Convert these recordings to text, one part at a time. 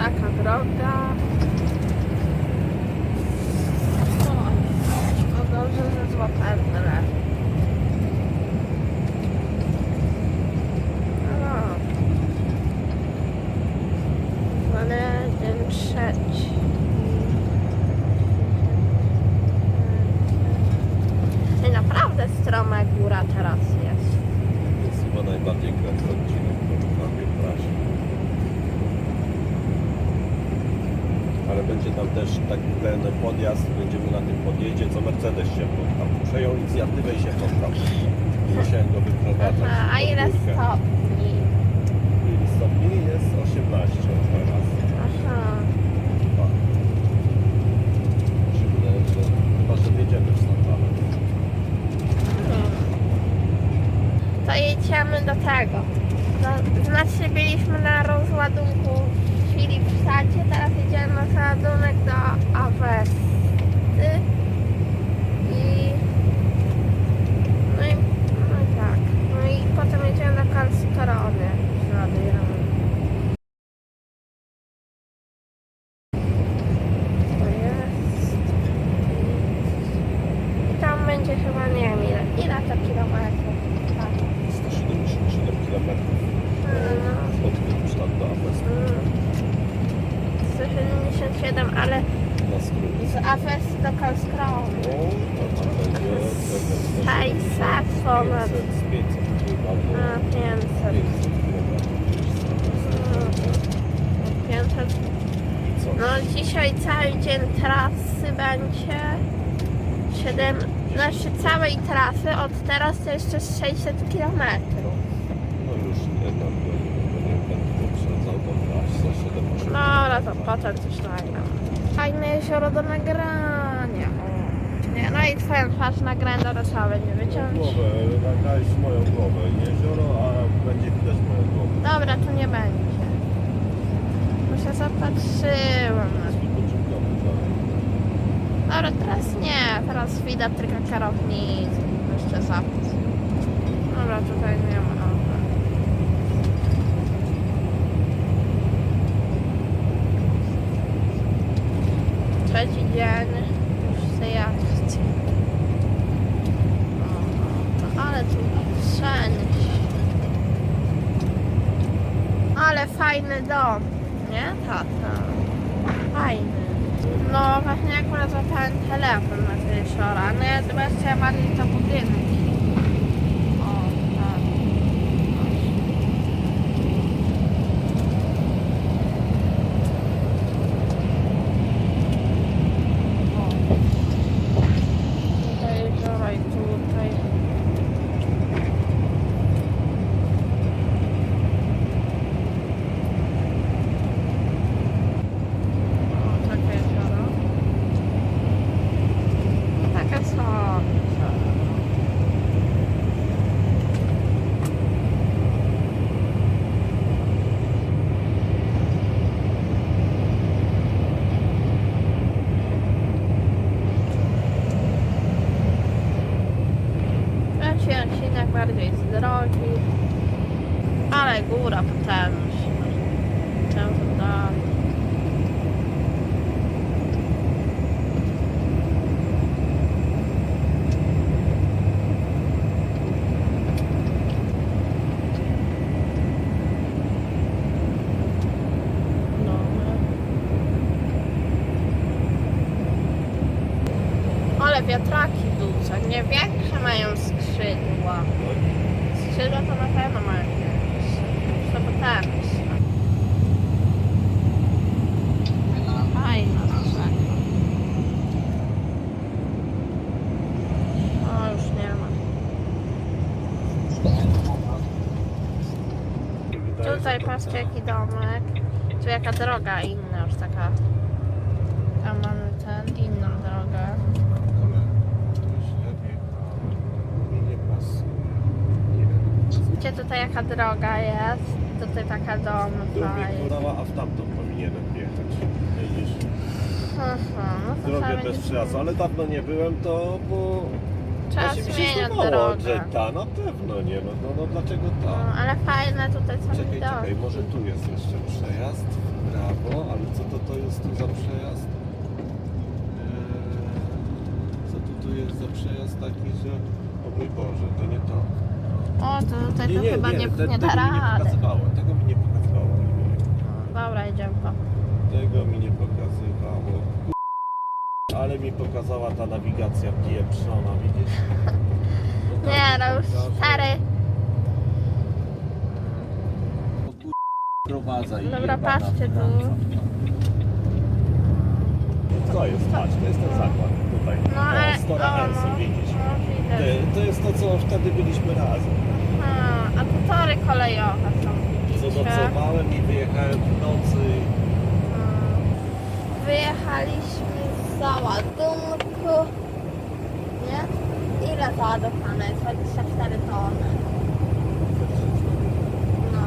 taka droga. No dobrze, że złapałem telefon. No. Ale dzień trzeci. I naprawdę stroma góra teraz jest. Jest chyba najbardziej kręty odcinek na tej trasie. Ale będzie tam też taki ten podjazd, będziemy na tym podjeździe, co Mercedes się poddał. Przejął inicjatywę i się poddał. I Musiałem go wyprowadzać. Aha, a pod ile górkę. stopni? Ile stopni? Jest 18 teraz. Aha. Chyba. Mi się wydaje, że chyba, że wjedziemy w stąd, ale To jedziemy do tego. Do, znaczy byliśmy na rozładunku chwili w sadzie, teraz jedziemy na załadunek do Awesty. I no i no i tak. No i potem jedziemy do Kalskorony. Zładujemy. To jest. I tam będzie chyba nie wiem ile, ile to kilometrów. Tak. 177 km No, od Kronstadt do Afest mm. 177, ale na skrót. z Afes do to pewnie 600 ponad. 500, z 500 chyba, bo A, 500. 500 Mm. 500. I co? No dzisiaj cały dzień trasy będzie 7, znaczy całej trasy od teraz to jeszcze 600 km. No już nie, no, nie będę poprzedzał, za 7 No ale to potem coś nagram. Fajne jezioro do nagrania. O. Nie, no i twoją twarz nagrałem do Warszawy, nie wyciąć. Głowę, nagrałeś moją głowę. Jezioro, a będzie widać moją głowę. Dobra, to nie będzie. Bo się zapatrzyłam na Jest. Dobra, teraz nie, teraz widać tylko kierownicę. Jeszcze zapis. Dobra, tutaj nie ma. Dzień już tej akcji. O, ale tu wszędzie. Ale fajny dom, nie? Tata. Fajny. No właśnie akurat złapałem telefon na jeziora. No ja chciałam bardziej to budynek. O, tak. O. Tutaj jezioro i tutaj. O, takie jezioro. Taka sobie. Odcinek bardziej z drogi, ale góra potężna. Często dalej. No. Ale wiatraki duże, nie większe mają skrzydła. Skrzydła to na pewno mają większe. To potężne. Fajna rzeka. O, już nie ma. Wydaje, Tutaj patrzcie jaki domek. Tu jaka droga inna już taka. Tam mamy ten, inną drogę. Widzicie tutaj jaka droga jest? Tutaj taka dom Drugi fajna. kurała, a w tamtą powinienem jechać. Widzisz? Aha, no to Drogę trzeba bez będzie- ale dawno nie byłem, to bo... Trzeba Właśnie mi się zmieniać zdawało, drogę. że ta, na pewno nie, no, no, no dlaczego No, ta? ale fajne tutaj są Czekaj, widoki. czekaj, może tu jest jeszcze przejazd w prawo, ale co to, to jest tu za przejazd? Eee, co tu, tu jest za przejazd taki, że... O mój Boże, to nie to. O, to tutaj to chyba nie, te- nie da tego mi nie rady. pokazywało, tego mi nie pokazywało. No, Dobra, idziemy po. Tego mi nie pokazywało. Ale mi pokazała ta nawigacja pieprzona, widzisz? No tak Nie, no już pokaże. stary. O kur- Prowadza i Dobra, jebana patrzcie tu. To jest, patrz, to jest ten zakład tutaj. No, o, ale- Stora Enso, no. widzisz? No, widzę. Ty, to jest to, co wtedy byliśmy razem. A, a tu tory kolejowe są, widzicie? Zanocowałem i wyjechałem w nocy. Wyjechaliśmy z załadunku. Nie? Ile załadowane jest? 24 tony. No,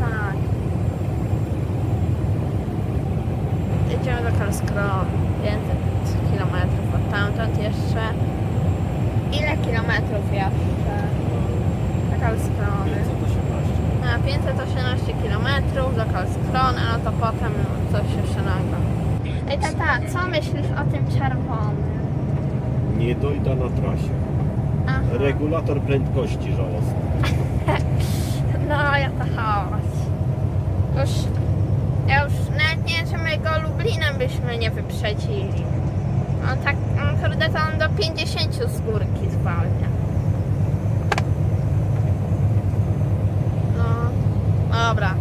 tak. Jedziemy do Kalskron. 500 km od tamtąd jeszcze. Ile kilometrów jeszcze? Do Kalskrony. 518. Na 518 km do Kalskrony, no to potem coś jeszcze nagle. Ej tata, co myślisz o tym czerwonym? Nie dojda na trasie. Aha. Regulator prędkości żałosny. No ja to chodź. Już, ja już nawet nie czy my go Lublinem byśmy nie wyprzedzili. On tak, on kurde to on do 50 z górki zwalnia. No, dobra.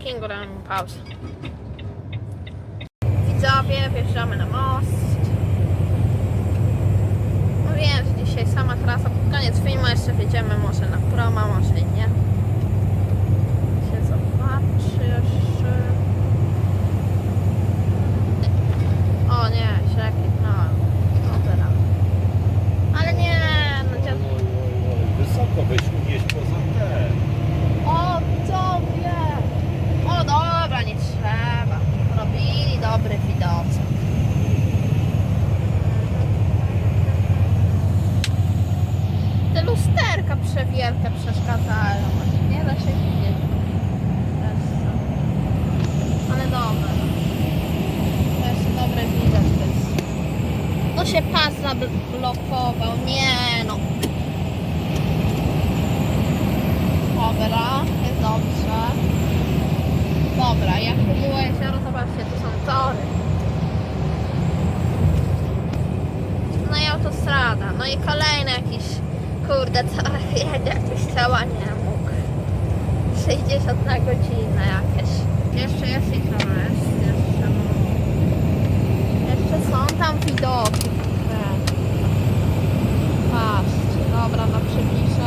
Dobra, na parkingu robimy pauzę. Widzowie, wjeżdżamy na most. No wiem, że dzisiaj sama trasa, pod koniec filmu jeszcze wjedziemy może na proma, może i nie. Się zobaczy jeszcze. O nie, źle kliknąłem. Dobra. Ale nie, no dziad... Oj, oj, oj. Wysoko weź unieść poza te. O, widzowie! O, dobra, nie trzeba. Robili dobry widocek. Te lusterka przewielkie przeszkadzają. Nie da się widzieć. Teraz co? Ale dobre. To jest dobry widok. To jest... No się pas zablokował. Nie no. Dobra, jest dobrze. Dobra, jak było jezioro, zobaczcie, tu są tory. No i autostrada, no i kolejny jakiś, kurde, co jedzie jakiś cała nie mógł. 60 na godzinę jakieś. Jeszcze jest ich jeszcze, no. jeszcze są tam widoki. dobra na przebicie.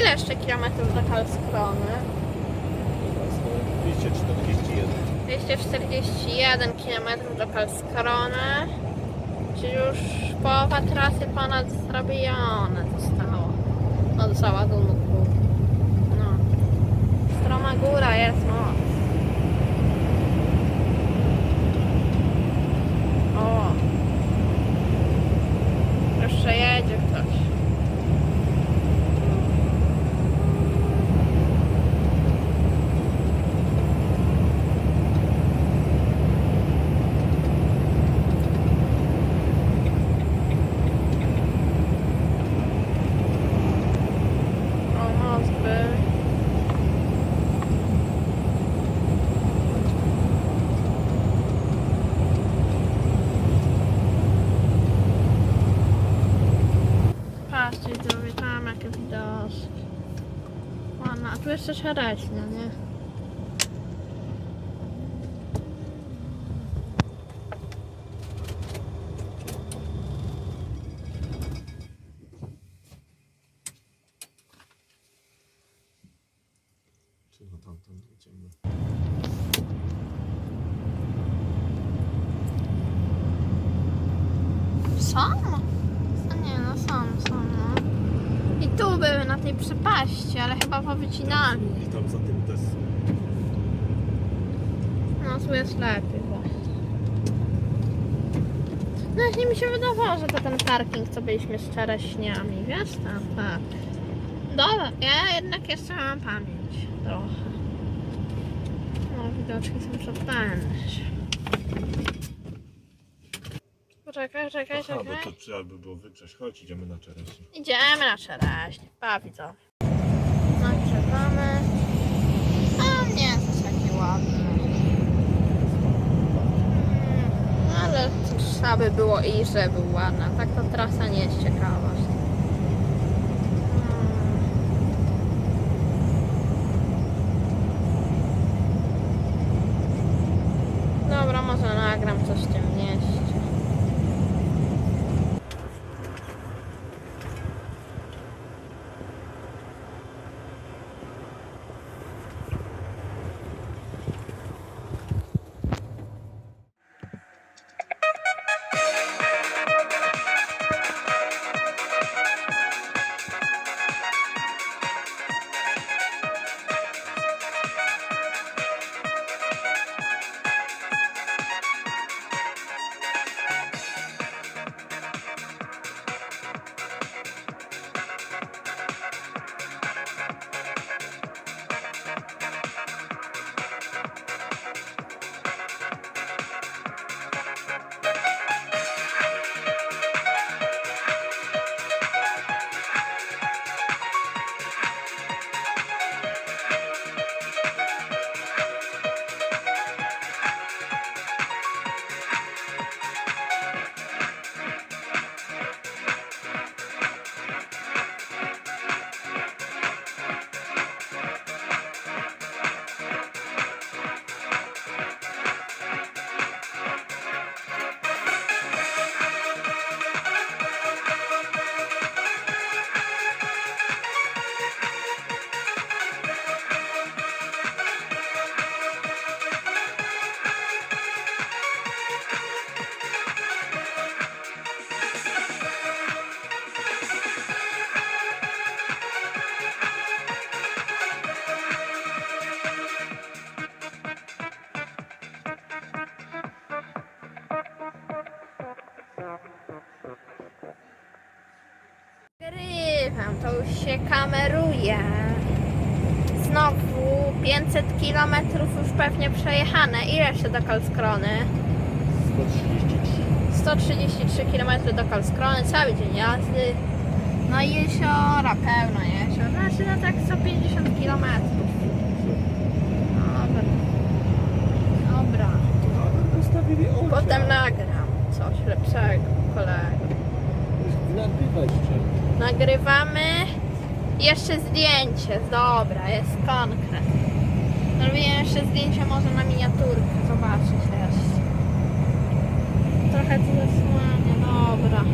Dobra, no km do Kalskrony. 241. 241 km do Kalskrony. Czyli już połowa trasy ponad zrobione zostało od załadunku. No. Stroma góra jest moc. O. Jeszcze jedzie ktoś. O, most był. Patrzcie, widzowie, tam jakie widoczki. Ładna, a tu jeszcze czereśnia, nie? Czy no tam, tam jedziemy. Są? A tej przepaści, ale chyba powycinali. I tam za tym też są. No tu jest lepiej właśnie. No właśnie mi się wydawało, że to ten parking, co byliśmy z czereśniami, wiesz tam, tak. Dobra, ja jednak jeszcze mam pamięć trochę. No widoczki są przetężne. Poczekaj, czekaj, Aha, bo czekaj. to trzeba by było wygrzeć. Chodź, idziemy na czereśnie. Idziemy na czereśnie, bawi to. Nagrzewamy. A nie, to jest taki ładny. Mm, Ale trzeba by było i że był ładna. Tak to trasa nie jest ciekawa. 500 km już pewnie przejechane. Ile jeszcze do Kalskrony? 133. 133 km do Kalskrony, cały dzień jazdy. No i jeziora, pełno jezior. Znaczy no tak 150 km. Dobra. Dobra. Potem nagram coś lepszego, kolego. Nagrywaj jeszcze. Nagrywamy. Jeszcze zdjęcie. Dobra, jest konkret. Robiłem jeszcze zdjęcia może na miniaturkę, zobaczyć też. Trochę to zasłania, dobra.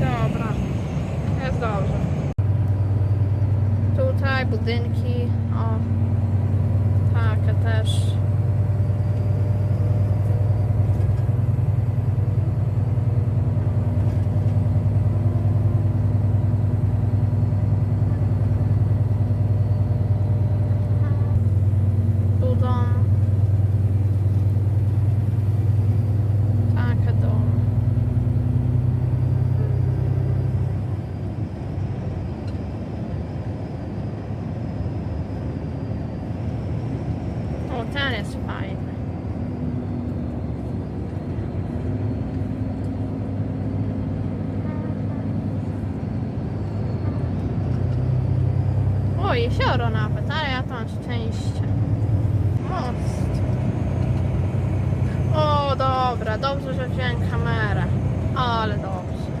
Dobra, jest dobrze. Tutaj budynki, o, takie też. O, jezioro nawet, ale ja to mam szczęście. Most. O, dobra, dobrze, że wziąłem kamerę. Ale dobrze.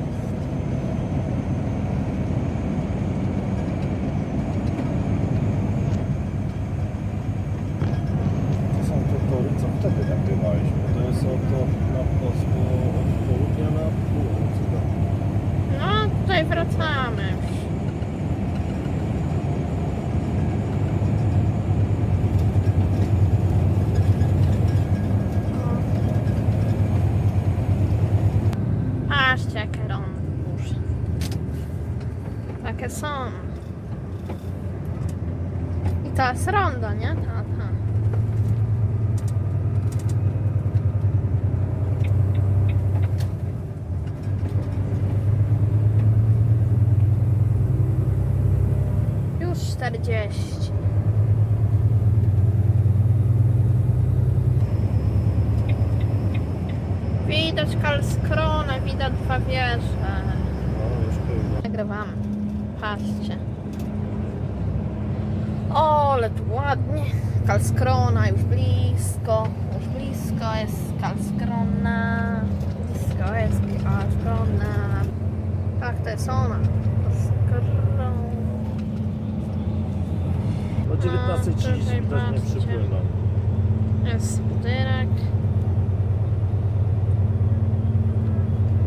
To są te tory, co wtedy nagrywaliśmy. To jest oto na polsku od południa na północ. No, tutaj wracamy już. O. Patrzcie, jakie rondo duże. Takie są. I to jest rondo, nie? Tata. Już 40. Widać Karlskrona, widać dwa wieże. No, już pełno. Nagrywamy. Patrzcie. O, ale tu ładnie. Karlskrona już blisko. Już blisko jest Karlskrona. Blisko jest Karlskrona. Tak, to jest ona. Karlskrona. O 19.30 tutaj też nie patrzcie. przypłyną. Jest budynek.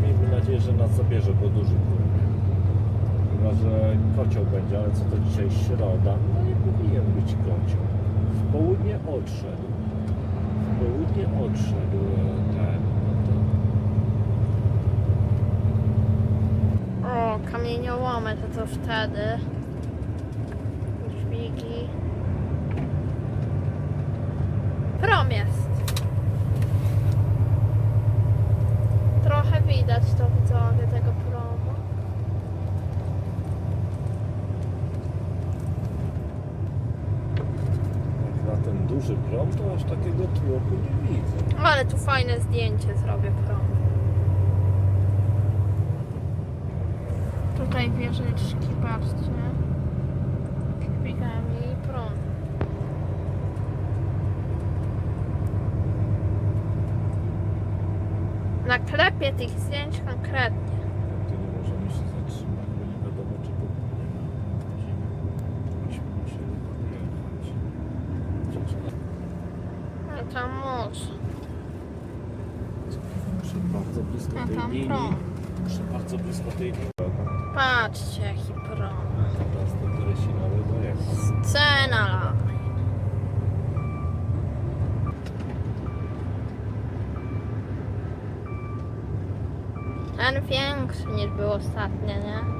Miejmy nadzieję, że nas zabierze, bo duży płyn. Chyba, że kocioł będzie, ale co to dzisiaj środa? No nie powinien być kocioł. W południe odszedł. W południe odszedł e, ten. O, kamieniołomy to co wtedy. Dźwigi. Prom jest. Trochę widać to widzowie tego promu. to, jak na ten duży prom, to aż takiego tłoku nie widzę. Ale tu fajne zdjęcie zrobię promu. Tutaj wieżyczki, patrzcie. Śpigami i prom. Naklepię tych zdjęć konkretnie. To nie możemy się zatrzymać, bo nie wiadomo, czy popłyniemy. Byśmy musieli podjechać. Przecież A tam morze. Muszę bardzo blisko A tej tam linii. prom. Muszę bardzo blisko tej linii. Patrzcie jaki prom. Teraz do Teresinowy dojechał. Scena line. Ten większy niż był ostatnio, nie?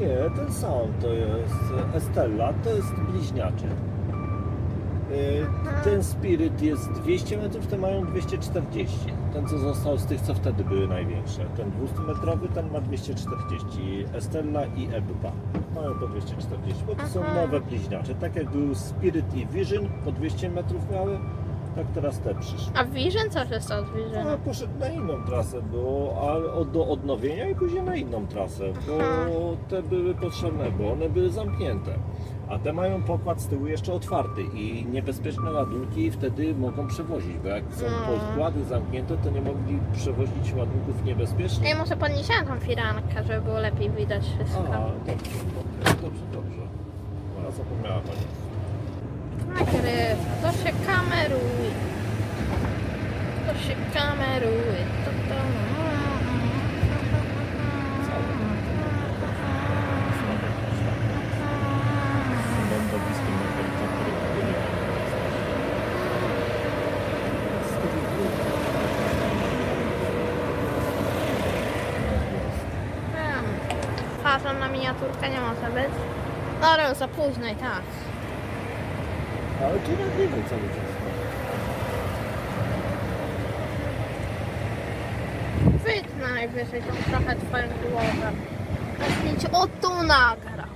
Nie, ten sam to jest Estella, to jest bliźniaczy. Y, Ten Spirit jest 200 metrów, te mają 240. Ten co został z tych co wtedy były największe. Ten 200 metrowy, ten ma 240. Estella i Ebba mają po 240, bo to są Aha. nowe bliźniacze. Tak jak był Spirit i Vision po 200 metrów miały, tak teraz te przyszły. A Vision co się stało z No, Visionem? poszedł na inną trasę, było a od- do odnowienia i później na inną trasę, bo Aha. te były potrzebne, bo one były zamknięte. A te mają pokład z tyłu jeszcze otwarty i niebezpieczne ładunki wtedy mogą przewozić, bo jak są podkłady zamknięte, to nie mogli przewozić ładunków niebezpiecznych. może podniesiemy tą firankę, żeby było lepiej widać A, wszystko. dobrze, dobrze, dobrze, dobrze. Ona zapomniała Pani. Nagrywa, to się kameruje. To się kameruje. To, to... miniaturka nie może być. Dobra, już za późno i tak. Ale tu nagrywaj cały czas. Wytnę najwyżej tą trochę twoją głowę. Zdjęcie o tu nagra.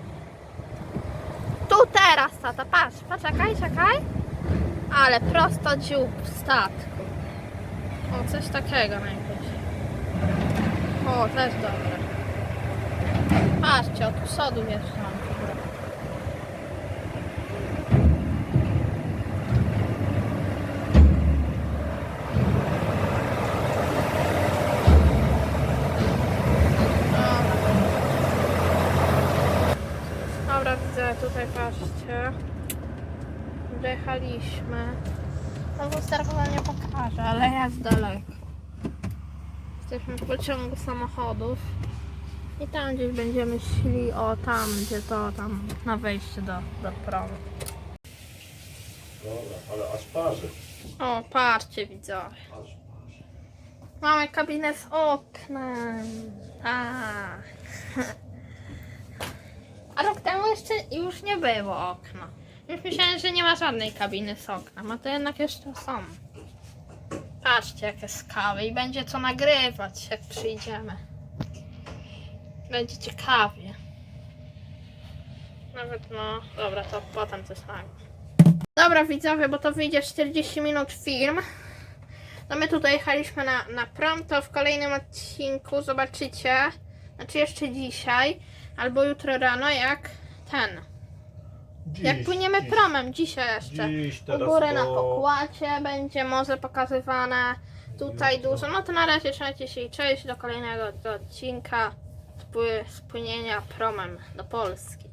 Tu teraz, tata, patrz, poczekaj, czekaj. Ale prosto dziób w statku. O, coś takiego najwyżej. O, też dobre. Patrzcie, od przodu jeszcze mam. Dobra, widzę, tutaj patrzcie. Dojechaliśmy. No wam nie pokażę, ale jest daleko. Jesteśmy w pociągu samochodów. I tam gdzieś będziemy szli, o tam, gdzie to tam na wejście do, do promu. Dobra, ale aż parzy. O, patrzcie widzowie. Aż parzy. Mamy kabinę z oknem. Tak. A rok temu jeszcze już nie było okna. Już myślałem, że nie ma żadnej kabiny z oknem, a to jednak jeszcze są. Patrzcie, jakie skały i będzie co nagrywać, jak przyjdziemy. Będzie ciekawie. Nawet no, dobra, to potem coś nagram. Dobra widzowie, bo to wyjdzie 40 minut film. No my tutaj jechaliśmy na, na prom, to w kolejnym odcinku zobaczycie, znaczy jeszcze dzisiaj, albo jutro rano, jak ten, jak płyniemy promem, dzisiaj jeszcze. Dziś, U góry na po- pokładzie będzie morze pokazywane, tutaj dużo, no to na razie trzymajcie się i cześć, do kolejnego odcinka spły- spłynienia promem do Polski.